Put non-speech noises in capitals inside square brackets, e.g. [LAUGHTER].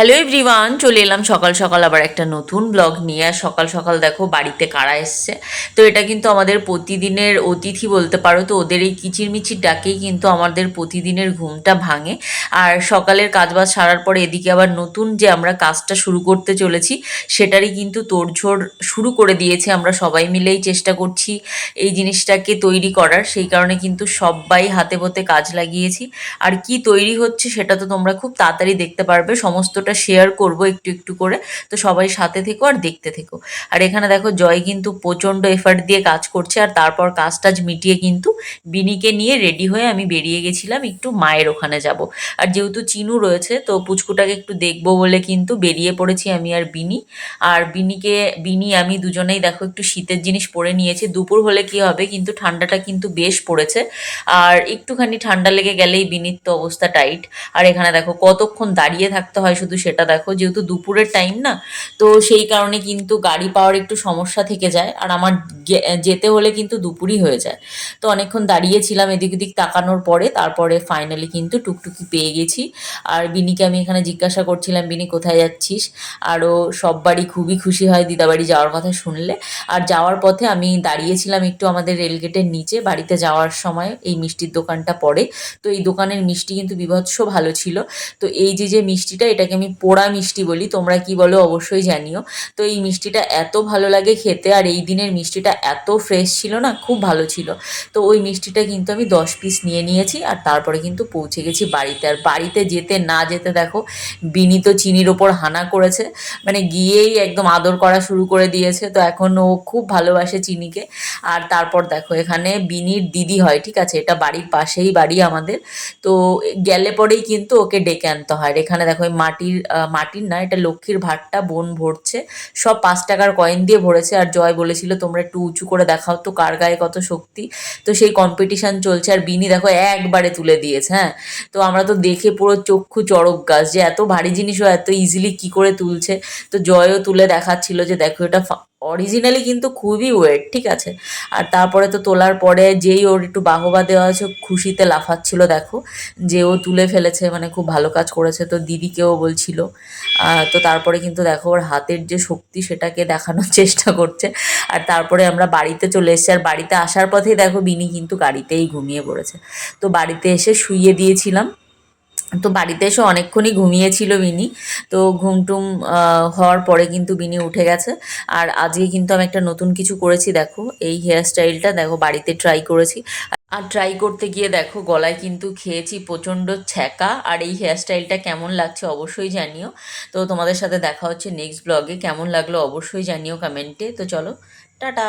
Hello everyone, চলে এলাম সকাল সকাল আবার একটা নতুন ব্লগ নিয়ে। আর সকাল সকাল দেখো বাড়িতে কারা এসছে। তো এটা কিন্তু আমাদের প্রতিদিনের অতিথি বলতে পারো। তো ওদের এই কিচিরমিচির ডাকেই কিন্তু আমাদের প্রতিদিনের ঘুমটা ভাঙে। আর সকালের কাজবাজ সারার পরে এদিকে আবার নতুন যে আমরা কাজটা শুরু করতে চলেছি, সেটারই কিন্তু তোড়ঝোড় শুরু করে দিয়েছে। আমরা সবাই মিলেই চেষ্টা করছি এই জিনিসটাকে তৈরি করার। সেই কারণে কিন্তু সবাই হাতে পথে কাজ লাগিয়েছি। আর কি তৈরি হচ্ছে সেটা তো তোমরা খুব তাড়াতাড়ি দেখতে পারবে। সমস্তটা শেয়ার করব একটু একটু করে। তো সবাই সাথে থেকো আর দেখতে থেকো। আর এখানে দেখো জয় কিন্তু প্রচণ্ড এফার্ট দিয়ে কাজ করছে আর তারপর কাজ টাজ মিটিয়ে কিন্তু বিনিকে নিয়ে রেডি হয়ে আমি বেরিয়ে গেছিলাম একটু মায়ের ওখানে যাব। আর যেহেতু চিনু রয়েছে, তো পুচকুটাকে একটু দেখব বলে কিন্তু বেরিয়ে পড়েছি আমি আর বিনি। আর বিনিকে, বিনি, আমি দুজনেই দেখো একটু শীতের জিনিস পরে নিয়েছি। দুপুর হলে কি হবে কিন্তু ঠান্ডাটা কিন্তু বেশ পড়েছে। আর একটুখানি ঠান্ডা লেগে গেলেই বিনির তো অবস্থা টাইট আর এখানে দেখো কতক্ষণ দাঁড়িয়ে থাকতে হয় শুধু সেটা দেখো, যেহেতু দুপুরের টাইম না, তো সেই কারণে কিন্তু গাড়ি পাওয়ার একটু সমস্যা থেকে যায়। আর আমার যেতে হলে কিন্তু দুপুরই হয়ে যায়। তো অনেকক্ষণ দাঁড়িয়েছিলাম এদিক ওদিক তাকানোর পরে, তারপরে ফাইনালি কিন্তু টুকটুকি পেয়ে গেছি। আর বিনিকে আমি এখানে জিজ্ঞাসা করছিলাম, বিনি, কোথায় যাচ্ছিস? আরও সব বাড়ি খুবই খুশি হয় দিদাবাড়ি যাওয়ার কথা শুনলে। আর যাওয়ার পথে আমি দাঁড়িয়েছিলাম একটু আমাদের রেলগেটের নিচে, বাড়িতে যাওয়ার সময় এই মিষ্টির দোকানটা পড়ে। তো এই দোকানের মিষ্টি কিন্তু বিভৎস ভালো ছিল। তো এই যে যে মিষ্টিটা, এটাকে আমি পোড়া মিষ্টি বলি, তোমরা কি বলো অবশ্যই জানিও। তো এই মিষ্টিটা এত ভালো লাগে খেতে, আর এই দিনের মিষ্টিটা এত ফ্রেশ ছিল না, খুব ভালো ছিল। তো ওই মিষ্টিটা কিন্তু আমি দশ পিস নিয়ে নিয়েছি, আর তারপরে কিন্তু পৌঁছে গেছি বাড়িতে। আর বাড়িতে যেতে না যেতে দেখো, বিনি তো চিনির ওপর হানা করেছে। মানে গিয়েই একদম আদর করা শুরু করে দিয়েছে। তো এখন ও খুব ভালোবাসে চিনিকে। আর তারপর দেখো এখানে বিনির দিদি হয়, ঠিক আছে? এটা বাড়ির পাশেই বাড়ি আমাদের। তো গেলে পরেই কিন্তু ওকে ডেকে আনতে হয়। এখানে দেখো এই মাটির মাটির না, এটা লক্ষ্মীর ভাটটা, বোন ভরছে। সব পাঁচ টাকার কয়েন দিয়ে ভরেছে। আর জয় বলেছিল, তোমরা একটু উঁচু করে দেখাও তো কার গায়ে কত শক্তি। তো সেই কম্পিটিশন চলছে। আর বিনি দেখো একবারে তুলে দিয়েছে হ্যাঁ? তো আমরা তো দেখে পুরো চক্ষু চড়ক গাছ যে এত ভারী জিনিসও এত ইজিলি কি করে তুলছে। তো জয়ও তুলে দেখাচ্ছিল যে, দেখো এটা অরিজিনালি কিন্তু খুবই ওয়েট ঠিক আছে? আর তারপরে তো তোলার পরে যেই ওর একটু বাহবা দেওয়া আছে খুশিতে লাফাচ্ছিল, দেখো। যে ও তুলে ফেলেছে মানে খুব ভালো কাজ করেছে, তো দিদিকেও বলছিল। তো তারপরে কিন্তু দেখো, ওর হাতের যে শক্তি সেটাকে দেখানোর [LAUGHS] চেষ্টা করছে। আর তারপরে আমরা বাড়িতে চলে এসেছি, আর বাড়িতে আসার পথেই দেখো, বিনি কিন্তু গাড়িতেই ঘুমিয়ে পড়েছে। তো বাড়িতে এসে শুইয়ে দিয়েছিলাম। তো বাড়িতে এসে অনেকক্ষণই ঘুমিয়েছিল বিনি। তো ঘুমটুম হওয়ার পরে কিন্তু বিনি উঠে গেছে। আর আজকে কিন্তু আমি একটা নতুন কিছু করেছি, দেখো। এই হেয়ার স্টাইলটা দেখো, বাড়িতে ট্রাই করেছি। আর ট্রাই করতে গিয়ে দেখো, গলায় কিন্তু খেয়েছি প্রচণ্ড ছ্যাঁকা। আর এই হেয়ার স্টাইলটা কেমন লাগছে অবশ্যই জানিও। তো তোমাদের সাথে দেখা হচ্ছে নেক্সট ব্লগে কেমন লাগল অবশ্যই জানিও কমেন্টে তো চলো, টাটা!